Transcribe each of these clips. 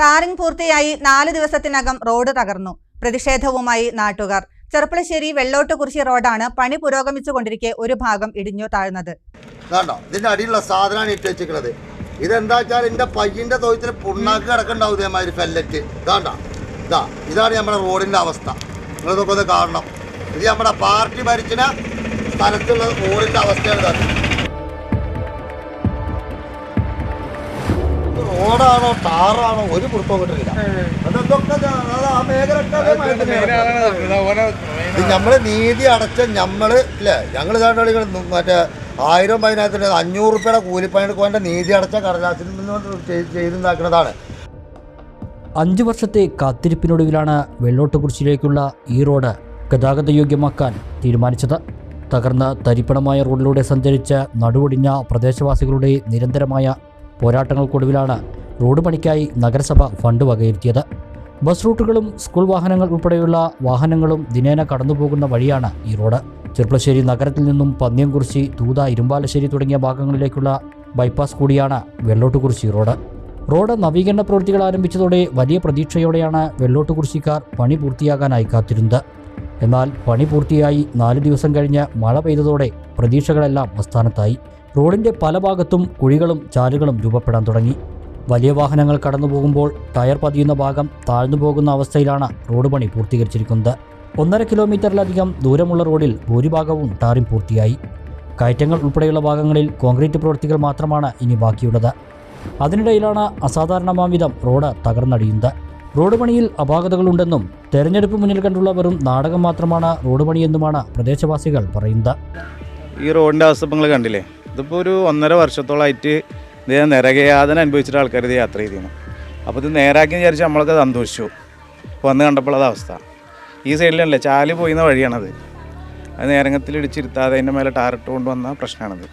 Tarring പൂർത്തിയായി നാല് ദിവസത്തിനകം റോഡ് തകർന്നു. പ്രതിഷേധവുമായി നാട്ടുകാർ. ചെറുപ്പളശ്ശേരി വെള്ളോട്ടുകുറിശി റോഡാണ് പണി പുരോഗമിച്ചുകൊണ്ടിരിക്കെ ഒരു ഭാഗം ഇടിഞ്ഞു താഴ്ന്നത്. കണ്ടോ? ഇതിന്റെ അടിയിലുള്ള സാധനമാണ് ഇട്ട് വെച്ചിരിക്കുന്നത്. ഇതെന്താ വെച്ചാൽ എന്റെ പയ്യന്റെ തൊഴുത്തിൽ പുണ്ണാക്ക് കിടക്കണ്ടാവും ഇതേമാതിരി ഫെല്ലറ്റ് ഇതാണ്ട. ഇതാ ഇതാണ് നമ്മുടെ റോഡിന്റെ അവസ്ഥ. നിങ്ങളിതൊക്കെ ഒന്ന് കാണണം. ഇത് നമ്മുടെ പാർട്ടി ഭരിച്ചിന സ്ഥലത്തുള്ള റോഡിന്റെ അവസ്ഥയാണ് റോഡാണോ ടാറാണോ ഒരു കുടുംബം കിട്ടില്ല ഇത് നമ്മൾ നീതി അടച്ച നമ്മൾ ഇല്ലേ? ഞങ്ങൾ ഇതാണ്ട് മറ്റേ ആയിരം പതിനായിരത്തിന് അഞ്ഞൂറ് റുപ്യയുടെ കൂലിപ്പണിക്ക് നീതി അടച്ച കടലാസിൽ നിന്ന് ചെയ്- ചെയ്തുണ്ടാക്കുന്നതാണ്. അഞ്ചു വർഷത്തെ കാത്തിരിപ്പിനൊടുവിലാണ് വെള്ളോട്ടുകുറിച്ചിലേക്കുള്ള ഈ റോഡ് ഗതാഗത യോഗ്യമാക്കാൻ തീരുമാനിച്ചത്. തകർന്ന തരിപ്പണമായ റോഡിലൂടെ സഞ്ചരിച്ച നടുവൊടിഞ്ഞ പ്രദേശവാസികളുടെ നിരന്തരമായ പോരാട്ടങ്ങൾക്കൊടുവിലാണ് റോഡ് പണിക്കായി നഗരസഭ ഫണ്ട് വകയിരുത്തിയത്. ബസ് റൂട്ടുകളും സ്കൂൾ വാഹനങ്ങൾ ഉൾപ്പെടെയുള്ള വാഹനങ്ങളും ദിനേന കടന്നുപോകുന്ന വഴിയാണ് ഈ റോഡ്. ചെർപ്പളശ്ശേരി നഗരത്തിൽ നിന്നും പന്നിയംകുറിശി തൂത ഇരുമ്പാലശ്ശേരി തുടങ്ങിയ ഭാഗങ്ങളിലേക്കുള്ള ബൈപ്പാസ് കൂടിയാണ് വെള്ളോട്ടുകുറിശി റോഡ്. റോഡ് നവീകരണ പ്രവൃത്തികൾ ആരംഭിച്ചതോടെ വലിയ പ്രതീക്ഷയോടെയാണ് വെള്ളോട്ടുകുറിശിക്കാർ പണി പൂർത്തിയാകാനായി കാത്തിരുന്നത്. എന്നാൽ പണി പൂർത്തിയായി നാല് ദിവസം കഴിഞ്ഞ് മഴ പെയ്തതോടെ പ്രതീക്ഷകളെല്ലാം അസ്ഥാനത്തായി റോഡിന്റെ പല ഭാഗത്തും കുഴികളും ചാലുകളും രൂപപ്പെടാൻ തുടങ്ങി. വലിയ വാഹനങ്ങൾ കടന്നു പോകുമ്പോൾ ടയർ പതിയുന്ന ഭാഗം താഴ്ന്നു പോകുന്ന അവസ്ഥയിലാണ് റോഡ് പണി പൂർത്തീകരിച്ചിരിക്കുന്നത്. ഒന്നര കിലോമീറ്ററിലധികം ദൂരമുള്ള റോഡിൽ ഭൂരിഭാഗവും ടാറിംഗ് പൂർത്തിയായി. കയറ്റങ്ങൾ ഉൾപ്പെടെയുള്ള ഭാഗങ്ങളിൽ കോൺക്രീറ്റ് പ്രവൃത്തികൾ മാത്രമാണ് ഇനി ബാക്കിയുള്ളത്. അതിനിടയിലാണ് അസാധാരണമാംവിധം റോഡ് തകർന്നടിയുന്നത്. റോഡ് പണിയിൽ അപാകതകളുണ്ടെന്നും തെരഞ്ഞെടുപ്പ് മുന്നിൽ കണ്ടുള്ള വെറും നാടകം മാത്രമാണ് റോഡ് പണിയെന്നുമാണ് പ്രദേശവാസികൾ പറയുന്നത്. ഈ റോഡിന്റെ അവസ്ഥ കണ്ടില്ലേ? ഇതിപ്പോൾ ഒരു ഒന്നര വർഷത്തോളമായിട്ട് ഇത് നിരകയാതന അനുഭവിച്ചിട്ട് ആൾക്കാർ ഇത് യാത്ര ചെയ്തിരുന്നു അപ്പോൾ ഇത് നേരാക്കി വിചാരിച്ച് നമ്മളൊക്കെ സന്തോഷിച്ചു. വന്ന് കണ്ടപ്പോൾ അത് അവസ്ഥ. ഈ സൈഡിലല്ലേ ചാൽ പോയിന്ന വഴിയാണത്. അത് നേരങ്ങത്തിലിടിച്ചിരുത്താതെ അതിന്റെ മേലെ ടാറിട്ട് കൊണ്ടുവന്ന പ്രശ്നമാണത്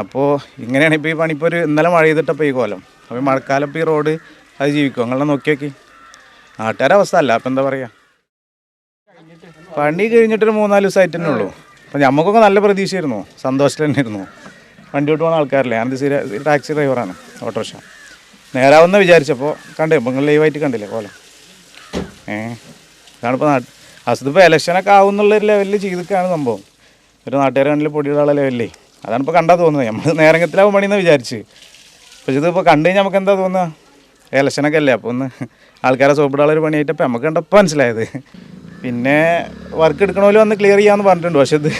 അപ്പോൾ ഇങ്ങനെയാണ് ഇപ്പോൾ ഈ പണി. ഇപ്പോൾ ഒരു ഇന്നലെ മഴ ചെയ്തിട്ടപ്പോൾ ഈ കോലം. അപ്പോൾ മഴക്കാലം ഇപ്പോൾ ഈ റോഡ് അത് ജീവിക്കും അങ്ങനെ നോക്കി നോക്കി. അവസ്ഥ അല്ല. അപ്പം എന്താ പറയുക പണി കഴിഞ്ഞിട്ടൊരു മൂന്നാൽ ദിവസമായിട്ട് ഉള്ളൂ. അപ്പം നമുക്കൊക്കെ നല്ല പ്രതീക്ഷയായിരുന്നു. സന്തോഷത്തിൽ തന്നെ ഇരുന്നു. വണ്ടി വിട്ട് പോകുന്ന ആൾക്കാരല്ലേ? ഞാനത് സ്ഥിര ടാക്സി ഡ്രൈവറാണ് ഓട്ടോറിക്ഷ. നേരാവുന്ന വിചാരിച്ചപ്പോൾ കണ്ടേ നിങ്ങൾ ലൈവായിട്ട് കണ്ടില്ലേ പോലെ? ഏ ഇതാണിപ്പോൾ നാട്ട് അസുഖിപ്പോൾ ഇലക്ഷനൊക്കെ ആവുന്നുള്ളൊരു ലെവലിൽ ചെയ്തിട്ടാണ് സംഭവം. ഒരു കണ്ടിൽ പൊടിയുള്ള ലെവലിലേ അതാണ് ഇപ്പോൾ കണ്ടാൽ തോന്നുന്നത്. നമ്മൾ നേരങ്ങത്തിലാവും പണിയെന്ന് വിചാരിച്ച്. പക്ഷേ ഇതിപ്പോൾ കണ്ടു കഴിഞ്ഞാൽ നമുക്ക് എന്താ തോന്നുക? ഇലക്ഷനൊക്കെ അല്ലേ? അപ്പോൾ ഒന്ന് ആൾക്കാരെ സോപ്പിടാനുള്ളൊരു പണിയായിട്ടപ്പോൾ നമുക്ക് കണ്ടപ്പോൾ മനസ്സിലായത്. പിന്നെ വർക്ക് എടുക്കണമല്ലോ വന്ന് ക്ലിയർ ചെയ്യാന്ന് പറഞ്ഞിട്ടുണ്ട്. പക്ഷെ ഇത്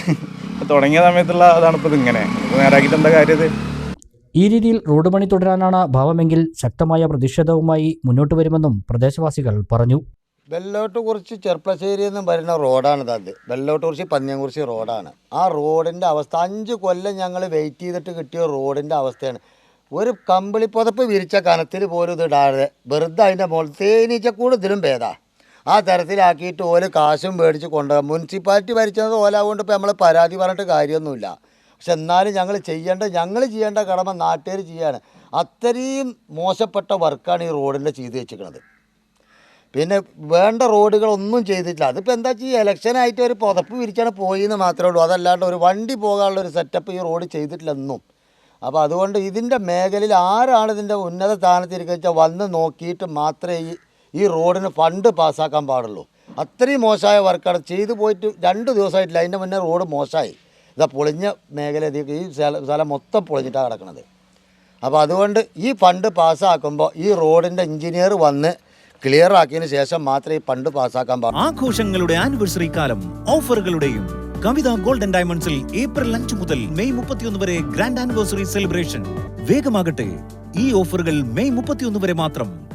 തുടങ്ങിയ സമയത്തുള്ള അതാണ് ഇപ്പോൾ ഇങ്ങനെ. നേരാക്കിട്ട് നേരാക്കിയിട്ട് എന്താ കാര്യം ഇത്? ഈ രീതിയിൽ റോഡ് പണി തുടരാനാണ് ഭാവമെങ്കിൽ ശക്തമായ പ്രതിഷേധവുമായി മുന്നോട്ട് വരുമെന്നും പ്രദേശവാസികൾ പറഞ്ഞു. വെള്ളോട്ട് കുറിച്ച് ചെർപ്പശ്ശേരി എന്ന് പറയുന്ന റോഡാണ് അത്. വെള്ളോട്ട് കുറിച്ച് പന്നിയംകുറിച്ച് റോഡാണ്. ആ റോഡിന്റെ അവസ്ഥ അഞ്ച് കൊല്ലം ഞങ്ങൾ വെയിറ്റ് ചെയ്തിട്ട് കിട്ടിയ റോഡിന്റെ അവസ്ഥയാണ്. ഒരു കമ്പിളി പുതപ്പ് വിരിച്ച കനത്തിൽ പോലും ഇത് ഇടാതെ വെറുതെ അതിന്റെ മുകളിൽ തേനീച്ചക്കൂട് ഇതിലും ഭേദാ. ആ തരത്തിലാക്കിയിട്ട് ഓൽ കാശും മേടിച്ച് കൊണ്ടുപോകാം മുനിസിപ്പാലിറ്റി ഭരിച്ചത് ഓലാകൊണ്ട് ഇപ്പോൾ നമ്മൾ പരാതി പറഞ്ഞിട്ട് കാര്യമൊന്നുമില്ല. പക്ഷെ എന്നാലും ഞങ്ങൾ ചെയ്യേണ്ട ഞങ്ങൾ ചെയ്യേണ്ട കടമ നാട്ടുകാർ ചെയ്യാണ്. അത്രയും മോശപ്പെട്ട വർക്കാണ് ഈ റോഡിന്റെ ചെയ്ത് വെച്ചിരിക്കുന്നത്. പിന്നെ വേണ്ട റോഡുകളൊന്നും ചെയ്തിട്ടില്ല. അതിപ്പോൾ എന്താ വെച്ചാൽ ഈ ഇലക്ഷനായിട്ട് ഒരു പുതപ്പ് വിരിച്ചാണ് പോയിന്ന് മാത്രമേ ഉള്ളൂ. അതല്ലാണ്ട് ഒരു വണ്ടി പോകാനുള്ള ഒരു സെറ്റപ്പ് ഈ റോഡ് ചെയ്തിട്ടില്ലെന്നും. അപ്പോൾ അതുകൊണ്ട് ഇതിന്റെ മേഖലയിൽ ആരാണ് ഇതിന്റെ ഉന്നത സ്ഥാനത്തിരിക്കുക വെച്ചാൽ വന്ന് നോക്കിയിട്ട് മാത്രമേ ഈ ഈ റോഡിന് ഫണ്ട് പാസ്സാക്കാൻ പാടുള്ളൂ. അത്രയും മോശമായ വർക്കാണ്. ചെയ്തു പോയിട്ട് രണ്ട് ദിവസമായിട്ടില്ല. അതിന്റെ മുന്നേ റോഡ് മോശമായി. ഇതാ പൊളിഞ്ഞ മേഖല ഈ സ്ഥലം മൊത്തം പൊളിഞ്ഞിട്ടാണ് കിടക്കുന്നത് അപ്പോൾ അതുകൊണ്ട് ഈ ഫണ്ട് പാസ്സാക്കുമ്പോൾ ഈ റോഡിന്റെ എഞ്ചിനീയർ വന്ന് ക്ലിയർ ആക്കിയതിന് ശേഷം മാത്രമേ ഈ ഫണ്ട് പാസ്സാക്കാൻ പാടുള്ളൂ. ആഘോഷങ്ങളുടെ ആനിവേഴ്സറി കാലം ഓഫറുകളുടെയും കവിത ഗോൾഡൻ ഡയമണ്ട്സിൽ ഏപ്രിൽ അഞ്ച് മുതൽ മെയ് മുപ്പത്തിയൊന്ന് വരെ ഗ്രാൻഡ് ആനിവേഴ്സറി സെലിബ്രേഷൻ. വേഗമാകട്ടെ. ഈ ഓഫറുകൾ മെയ് മുപ്പത്തിയൊന്ന് വരെ മാത്രം.